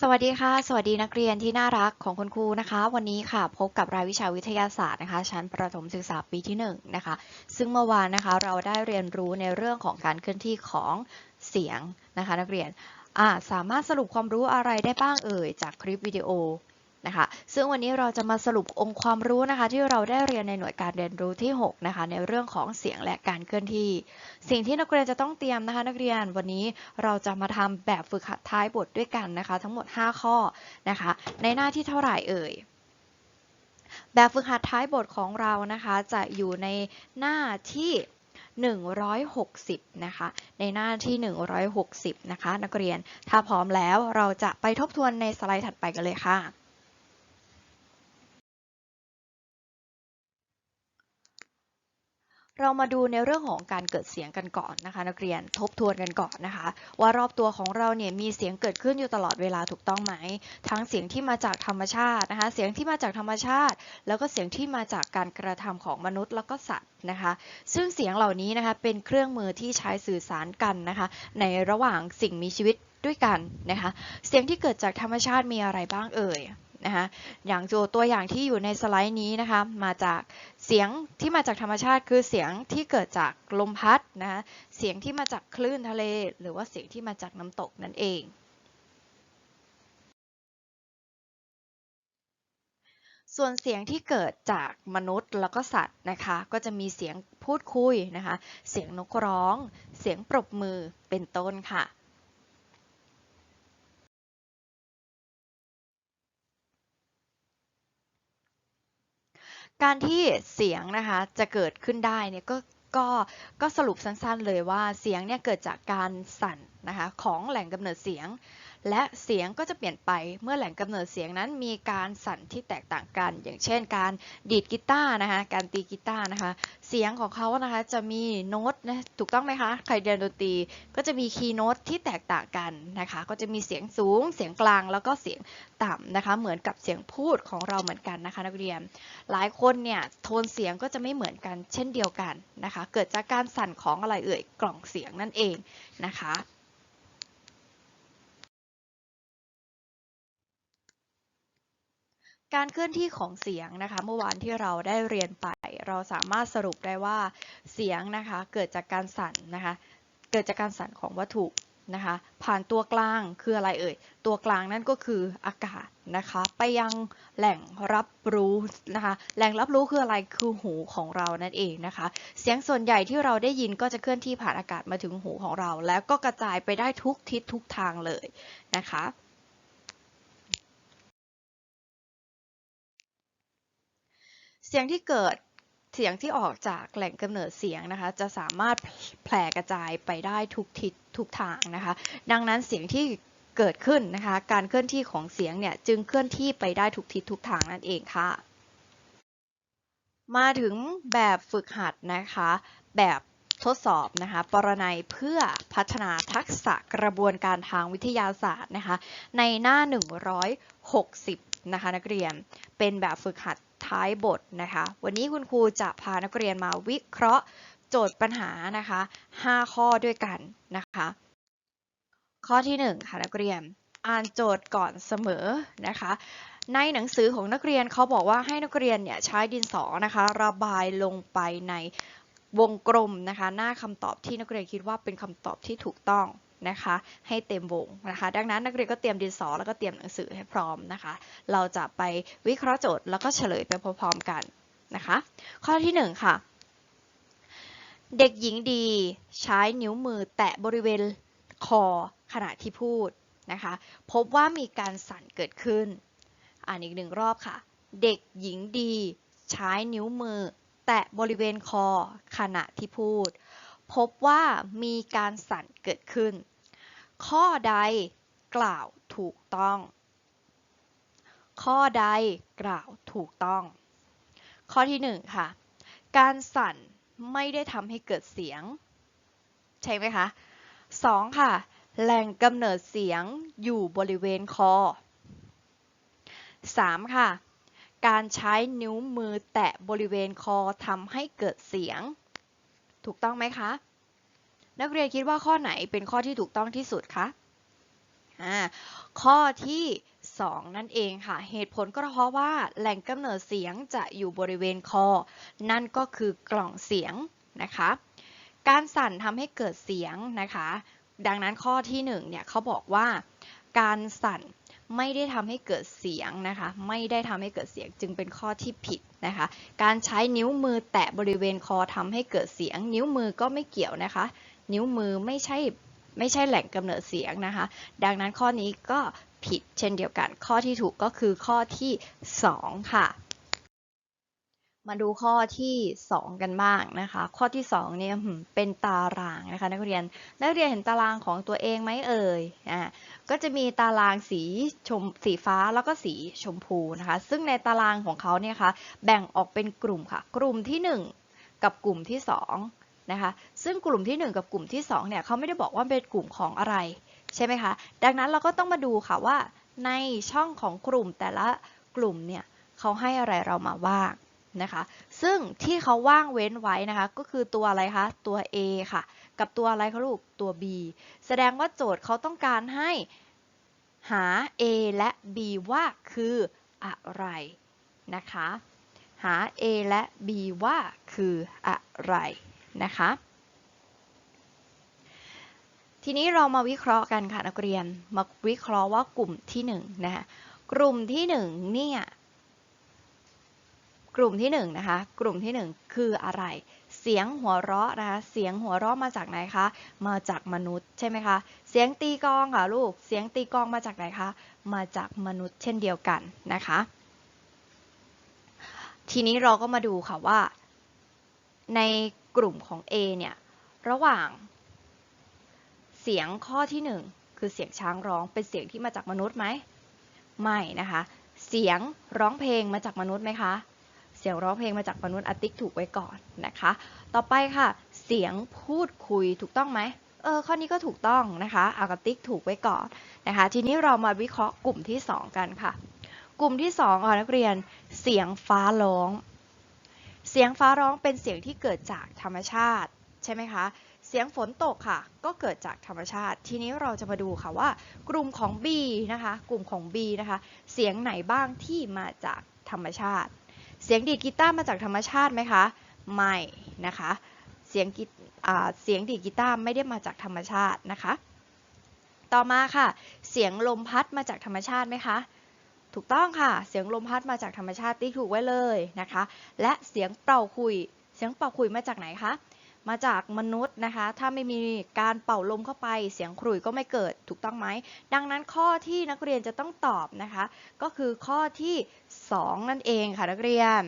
สวัสดีค่ะ สวัสดีนักเรียนที่น่ารักของคุณครูนะคะ วันนี้ค่ะพบกับรายวิชาวิทยาศาสตร์นะคะ ชั้นประถมศึกษาปีที่1นงนะคะ ซึ่งเมื่อวานนะคะเราได้เรียนรู้ในเรื่องของการเคลื่อนที่ของเสียงนะคะ นักเรียนสามารถสรุปความรู้อะไรได้บ้างเอ่ยจากคลิปวิดีโอ นะคะ ซึ่งวันนี้เราจะมาสรุปองค์ความรู้นะคะ ที่เราได้เรียนในหน่วยการเรียนรู้ที่ 6 นะคะ ในเรื่องของเสียงและการเคลื่อนที่ สิ่งที่นักเรียนจะต้องเตรียมนะคะ นักเรียนวันนี้เราจะมาทำแบบฝึกหัดท้ายบทด้วยกันนะคะ ทั้งหมด 5 ข้อนะคะ ในหน้าที่เท่าไหร่เอ่ยแบบฝึกหัดท้ายบทของเรานะคะ จะอยู่ในหน้าที่160 นะคะ ในหน้าที่ 160 นะคะ นักเรียน ถ้าพร้อมแล้วเราจะไปทบทวนในสไลด์ถัดไปกันเลยค่ะ เรามาดูในเรื่องของการเกิดเสียงกันก่อนนะคะ นักเรียนทบทวนกันก่อนนะคะ ว่ารอบตัวของเราเนี่ยมีเสียงเกิดขึ้นอยู่ตลอดเวลาถูกต้องไหม ทั้งเสียงที่มาจากธรรมชาตินะคะ เสียงที่มาจากธรรมชาติ แล้วก็เสียงที่มาจากการกระทำของมนุษย์แล้วก็สัตว์นะคะ ซึ่งเสียงเหล่านี้นะคะเป็นเครื่องมือที่ใช้สื่อสารกันนะคะ ในระหว่างสิ่งมีชีวิตด้วยกันนะคะ เสียงที่เกิดจากธรรมชาติมีอะไรบ้างเอ่ย นะคะอย่างตัวอย่างที่อยู่ในสไลด์นี้นะคะมาจากเสียงที่มาจากธรรมชาติคือเสียงที่เกิดจากลมพัดนะคะเสียงที่มาจากคลื่นทะเล หรือว่าเสียงที่มาจากน้ำตกนั่นเองส่วนเสียงที่เกิดจากมนุษย์แล้วก็สัตว์นะคะ ก็จะมีเสียงพูดคุยนะคะ เสียงนกร้อง เสียงปรบมือเป็นต้นค่ะ การที่เสียงนะคะจะเกิดขึ้นได้เนี่ยก็ก็ก็สรุปสั้นๆเลยว่าเสียงเนี่ยเกิดจากการสั่นนะคะของแหล่งกำเนิดเสียง และเสียงก็จะเปลี่ยนไปเมื่อแหล่งกำเนิดเสียงนั้นมีการสั่นที่แตกต่างกัน อย่างเช่น การดีดกีตาร์นะคะ การตีกีตาร์นะคะ เสียงของเขานะคะจะมีโน้ตนะถูกต้องไหมคะ ใครเรียนดนตรีก็จะมีคีย์โน้ตที่แตกต่างกันนะคะ ก็จะมีเสียงสูง เสียงกลางแล้วก็เสียงต่ำนะคะ เหมือนกับเสียงพูดของเราเหมือนกันนะคะนักเรียน หลายคนเนี่ยโทนเสียงก็จะไม่เหมือนกันเช่นเดียวกันนะคะ เกิดจากการสั่นของอะไรเอ่ยกล่องเสียงนั่นเองนะคะ การเคลื่อนที่ของเสียงนะคะเมื่อวานที่เราได้เรียนไป เราสามารถสรุปได้ว่าเสียงนะคะเกิดจากการสั่นนะคะเกิดจากการสั่นของวัตถุนะคะผ่านตัวกลางคืออะไรเอ่ยตัวกลางนั่นก็คืออากาศนะคะไปยังแหล่งรับรู้นะคะแหล่งรับรู้คืออะไรคือหูของเรานั่นเองนะคะเสียงส่วนใหญ่ที่เราได้ยินก็จะเคลื่อนที่ผ่านอากาศมาถึงหูของเรา แล้วก็กระจายไปได้ทุกทิศทุกทางเลยนะคะ เสียงที่เกิดเสียงที่ออกจากแหล่งกำเนิดเสียงนะคะ จะสามารถแผ่กระจายไปได้ทุกทิศทุกทางนะคะ ดังนั้นเสียงที่เกิดขึ้นนะคะ การเคลื่อนที่ของเสียงเนี่ยจึงเคลื่อนที่ไปได้ทุกทิศทุกทางนั่นเองค่ะ มาถึงแบบฝึกหัดนะคะ แบบทดสอบนะคะปรนัยเพื่อพัฒนาทักษะกระบวนการทางวิทยาศาสตร์นะคะ ในหน้า 160 นะคะนักเรียนเป็นแบบฝึกหัดท้ายบทนะคะ วันนี้คุณครูจะพานักเรียนมาวิเคราะห์โจทย์ปัญหานะคะ 5 ข้อด้วยกันนะคะ ข้อที่ 1 ค่ะนักเรียนอ่านโจทย์ก่อนเสมอนะคะ ในหนังสือของนักเรียนเขาบอกว่าให้นักเรียนเนี่ยใช้ดินสอนะคะ ระบายลงไปในวงกลมนะคะ หน้าคำตอบที่นักเรียนคิดว่าเป็นคำตอบที่ถูกต้อง นะคะให้เต็มวงนะคะดังนั้นนักเรียนก็เตรียมดินสอแล้วก็เตรียมหนังสือให้พร้อมนะคะ เราจะไปวิเคราะห์โจทย์แล้วก็เฉลยไปพร้อมๆกันนะคะข้อที่ 1 ค่ะ เด็กหญิงดีใช้นิ้วมือแตะบริเวณคอขณะที่พูดนะคะพบว่ามีการสั่นเกิดขึ้น อ่านอีกหนึ่งรอบค่ะ เด็กหญิงดีใช้นิ้วมือแตะบริเวณคอขณะที่พูด พบว่ามีการสั่นเกิดขึ้น ข้อใดกล่าวถูกต้อง ข้อใดกล่าวถูกต้อง ข้อที่หนึ่งค่ะ การสั่นไม่ได้ทำให้เกิดเสียง ใช่ไหมคะสองค่ะ แหล่งกำเนิดเสียงอยู่บริเวณคอ 3. ค่ะ การใช้นิ้วมือแตะบริเวณคอทำให้เกิดเสียง ถูกต้องไหมคะ นักเรียนคิดว่าข้อไหนเป็นข้อที่ถูกต้องที่สุดคะอ่าข้อที่ 2 นั่นเองค่ะ เหตุผลก็เพราะว่าแหล่งกำเนิดเสียงจะอยู่บริเวณคอ นั่นก็คือกล่องเสียงนะคะ การสั่นทำให้เกิดเสียงนะคะ ดังนั้นข้อที่1เนี่ยเขาบอกว่าการสั่น ไม่ได้ทำให้เกิดเสียงนะคะ ไม่ได้ทำให้เกิดเสียงจึงเป็นข้อที่ผิดนะคะ การใช้นิ้วมือแตะบริเวณคอทำให้เกิดเสียง นิ้วมือก็ไม่เกี่ยวนะคะ นิ้วมือไม่ใช่ไม่ใช่แหล่งกำเนิดเสียงนะคะ ดังนั้นข้อนี้ก็ผิดเช่นเดียวกัน ข้อที่ถูกก็คือข้อที่ 2 ค่ะ มาดูข้อที่ 2 กันบ้างนะคะ ข้อที่2เนี่ยเป็นตารางนะคะนักเรียน นักเรียนเห็นตารางของตัวเองไหมเอ่ยอ่าก็จะมีตารางสีชมสีฟ้าแล้วก็สีชมพูนะคะ ซึ่งในตารางของเขาเนี่ยค่ะแบ่งออกเป็นกลุ่มค่ะ กลุ่มที่ 1 กับกลุ่มที่2นะคะ ซึ่งกลุ่มที่ 1 กับกลุ่มที่2เนี่ยเขาไม่ได้บอกว่าเป็นกลุ่มของอะไรใช่ไหมคะ ดังนั้นเราก็ต้องมาดูค่ะว่าในช่องของกลุ่มแต่ละกลุ่มเนี่ยเขาให้อะไรเรามาบ้าง นะคะ ซึ่งที่เขาว่างเว้นไว้นะคะ ก็คือตัวอะไรคะ ตัว A ค่ะ กับตัวอะไรคะลูก ตัว B แสดงว่าโจทย์เขาต้องการให้หา A และ B ว่าคืออะไรนะคะ หา A และ B ว่าคืออะไรนะคะ ทีนี้เรามาวิเคราะห์กันค่ะนักเรียน มาวิเคราะห์ว่ากลุ่มที่1นงนะคะกลุ่มที่1เนี่ย กลุ่มที่1นงนะคะ กลุ่มที่ 1 คืออะไร เสียงหัวเราะนะคะ เสียงหัวเราะมาจากไหนคะ มาจากมนุษย์ใช่ไหมคะ เสียงตีกลองค่ะลูก เสียงตีกลองมาจากไหนคะ มาจากมนุษย์เช่นเดียวกันนะคะ ทีนี้เราก็มาดูค่ะว่า ในกลุ่มของ A เนี่ย ระหว่างเสียงข้อที่ 1 คือเสียงช้างร้องเป็นเสียงที่มาจากมนุษย์ไหม ไม่นะคะ เสียงร้องเพลงมาจากมนุษย์ไหมคะ เสียงร้องเพลงมาจากมนุษย์อติกถูกไว้ก่อนนะคะ ต่อไปค่ะ เสียงพูดคุยถูกต้องไหมเออข้อนี้ก็ถูกต้องนะคะอากติกถูกไว้ก่อนนะคะ ทีนี้เรามาวิเคราะห์กลุ่มที่ 2 กันค่ะ กลุ่มที่2ค่ะนักเรียนเสียงฟ้าร้อง เสียงฟ้าร้องเป็นเสียงที่เกิดจากธรรมชาติใช่ไหมคะเสียงฝนตกค่ะ ก็เกิดจากธรรมชาติ ทีนี้เราจะมาดูค่ะว่า กลุ่มของ B นะคะ กลุ่มของ B นะคะ เสียงไหนบ้างที่มาจากธรรมชาติ เสียงดีดกีตาร์มาจากธรรมชาติไหมคะ ไม่นะคะ เสียงกีเสียงดีดกีตาร์ไม่ได้มาจากธรรมชาตินะคะ ต่อมาค่ะ เสียงลมพัดมาจากธรรมชาติไหมคะ ถูกต้องค่ะ เสียงลมพัดมาจากธรรมชาติที่ถูกไว้เลยนะคะ และเสียงเป่าคุย เสียงเป่าคุยมาจากไหนคะ มาจากมนุษย์นะคะ ถ้าไม่มีการเป่าลมเข้าไป เสียงขลุ่ยก็ไม่เกิดถูกต้องไหม ดังนั้นข้อที่นักเรียนจะต้องตอบนะคะ ก็คือข้อที่ 2 นั่นเองค่ะนักเรียน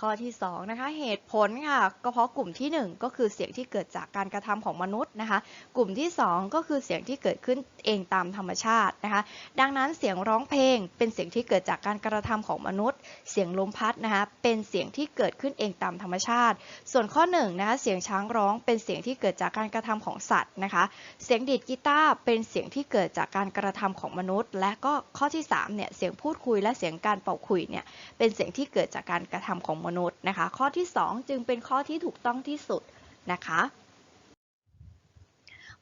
ข้อที่2นะคะเหตุผลค่ะก็เพราะกลุ่มที่ 1 ก็คือเสียงที่เกิดจากการกระทำของมนุษย์นะคะ กลุ่มที่ 2 ก็คือเสียงที่เกิดขึ้นเองตามธรรมชาตินะคะ ดังนั้นเสียงร้องเพลง เป็นเสียงที่เกิดจากการกระทำของมนุษย์ เสียงลมพัดนะคะเป็นเสียงที่เกิดขึ้นเองตามธรรมชาติ ส่วนข้อ1นะคะเสียงช้างร้องเป็นเสียงที่เกิดจากการกระทำของสัตว์นะคะ เสียงดีดกีตาร์เป็นเสียงที่เกิดจากการกระทำของมนุษย์ และก็ข้อที่3เนี่ยเสียงพูดคุยและเสียงการเป่าคุยเนี่ยเป็นเสียงที่เกิดจากการกระทำของมนุษย์นะคะ ข้อที่ 2 จึงเป็นข้อที่ถูกต้องที่สุดนะคะ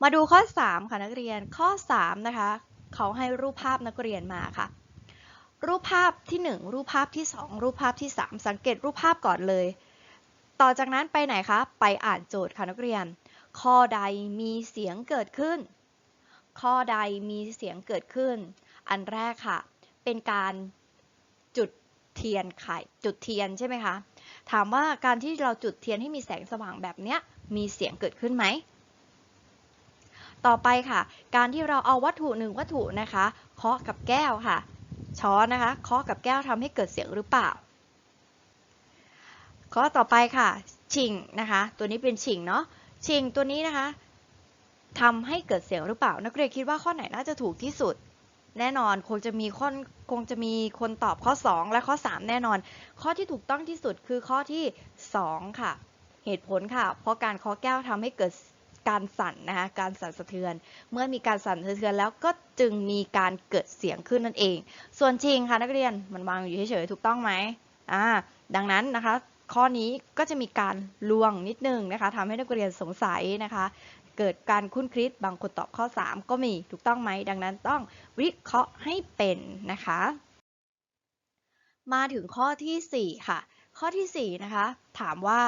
มาดูข้อ 3 ค่ะนักเรียนข้อ 3 นะคะ เขาให้รูปภาพนักเรียนมาค่ะ รูปภาพที่ 1 รูปภาพที่ 2 รูปภาพที่ 3 สังเกตรูปภาพก่อนเลย ต่อจากนั้นไปไหนคะ ไปอ่านโจทย์ค่ะนักเรียน ข้อใดมีเสียงเกิดขึ้น ข้อใดมีเสียงเกิดขึ้น อันแรกค่ะ เป็นการจุด เทียนไข่จุดเทียนใช่ไหมคะ ถามว่าการที่เราจุดเทียนให้มีแสงสว่างแบบเนี้ยมีเสียงเกิดขึ้นไหม ต่อไปค่ะ การที่เราเอาวัตถุหนึ่งวัตถุนะคะเคาะกับแก้วค่ะ ช้อนนะคะเคาะกับแก้วทำให้เกิดเสียงหรือเปล่าข้อต่อไปค่ะชิงนะคะ ตัวนี้เป็นชิงเนาะชิงตัวนี้นะคะทำให้เกิดเสียงหรือเปล่า นักเรียนคิดว่าข้อไหนน่าจะถูกที่สุด แน่นอนคงจะมีคนคงจะมีคนตอบข้อ 2 และข้อ 3 แน่นอน ข้อที่ถูกต้องที่สุดคือข้อที่ 2 ค่ะ เหตุผลค่ะ เพราะการเคาะแก้วทำให้เกิดการสั่นนะคะการสั่นสะเทือน เมื่อมีการสั่นสะเทือนแล้วก็จึงมีการเกิดเสียงขึ้นนั่นเอง ส่วนจริงค่ะนักเรียนมันวางอยู่เฉยๆถูกต้องไหมอ่าดังนั้นนะคะ ข้อนี้ก็จะมีการลวงนิดนึงนะคะทำให้นักเรียนสงสัยนะคะ เกิดการคุ้นคิดบางคนตอบข้อ 3 ก็มีถูกต้องไหมดังนั้นต้องวิเคราะห์ให้เป็นนะคะ มาถึงข้อทีสี่4 ค่ะ ข้อทีสี่ 4 นะคะ ถามว่า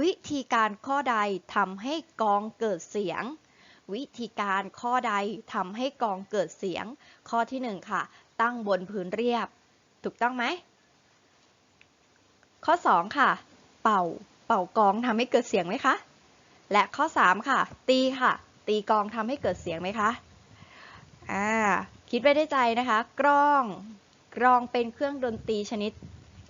วิธีการข้อใดทำให้กองเกิดเสียง วิธีการข้อใดทำให้กองเกิดเสียง ข้อที่ 1 ค่ะ ตั้งบนพื้นเรียบ ถูกต้องไหมข้อ 2 ค่ะ เป่า เป่ากองทำให้เกิดเสียงไหมคะ และข้อ 3 ค่ะ ตีค่ะ ตีกองทำให้เกิดเสียงไหมคะอ่าคิดไว้ได้ใจนะคะ กลองกลองเป็นเครื่องดนตรีชนิด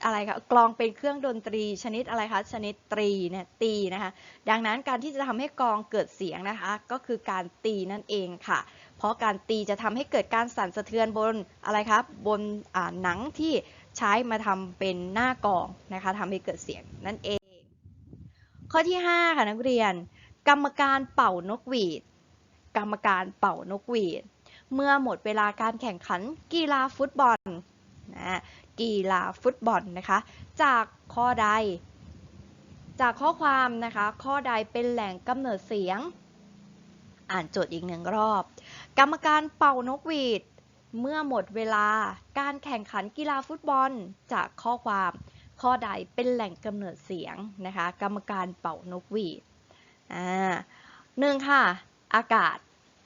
อะไรคะกลองเป็นเครื่องดนตรีชนิดอะไรคะชนิดตรีเนี่ยตีนะคะ ดังนั้นการที่จะทำให้กลองเกิดเสียงนะคะ ก็คือการตีนั่นเองค่ะ เพราะการตีจะทำให้เกิดการสั่นสะเทือนบนอะไรครับบนหนังที่ใช้มาทำเป็นหน้ากลองนะคะทำให้เกิดเสียงนั่นเอง ข้อที่ 5 ค่ะนักเรียน กรรมการเป่านกหวีด กรรมการเป่านกหวีด เมื่อหมดเวลาการแข่งขันกีฬาฟุตบอลนะกีฬาฟุตบอลนะคะ จากข้อใด จากข้อความนะคะ ข้อใดเป็นแหล่งกำเนิดเสียง อ่านโจทย์อีกหนึ่งรอบ กรรมการเป่านกหวีด เมื่อหมดเวลาการแข่งขันกีฬาฟุตบอล จากข้อความ ข้อใดเป็นแหล่งกำเนิดเสียงนะคะกรรมการเป่านกหวีดอ่าหนึ่งค่ะ อากาศ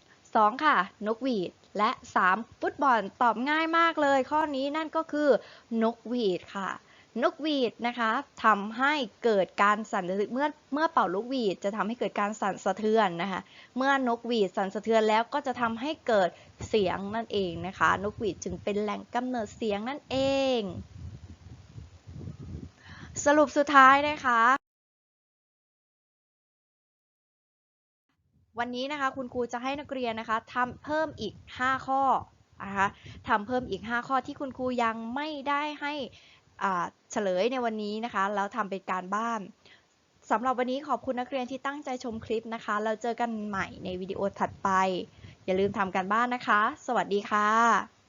2 ค่ะ นกหวีด และ 3 ฟุตบอลตอบง่ายมากเลย ข้อนี้นั่นก็คือนกหวีดค่ะ นกหวีดนะคะทำให้เกิดการสั่นสะเทือนเมื่อเมื่อเป่านกหวีดจะทำให้เกิดการสั่นสะเทือนนะคะเมื่อนกหวีดสั่นสะเทือนแล้วก็จะทำให้เกิดเสียงนั่นเองนะคะ นกหวีดจึงเป็นแหล่งกำเนิดเสียงนั่นเอง สรุปสุดท้ายนะคะ วันนี้นะคะคุณครูจะให้นักเรียนนะคะทำเพิ่มอีก 5 ข้อนะคะทำเพิ่มอีก 5 ข้อที่คุณครูยังไม่ได้ให้อ่าเฉลยในวันนี้นะคะแล้วทำเป็นการบ้านสำหรับวันนี้ขอบคุณนักเรียนที่ตั้งใจชมคลิปนะคะ เราเจอกันใหม่ในวิดีโอถัดไป อย่าลืมทำการบ้านนะคะ สวัสดีค่ะ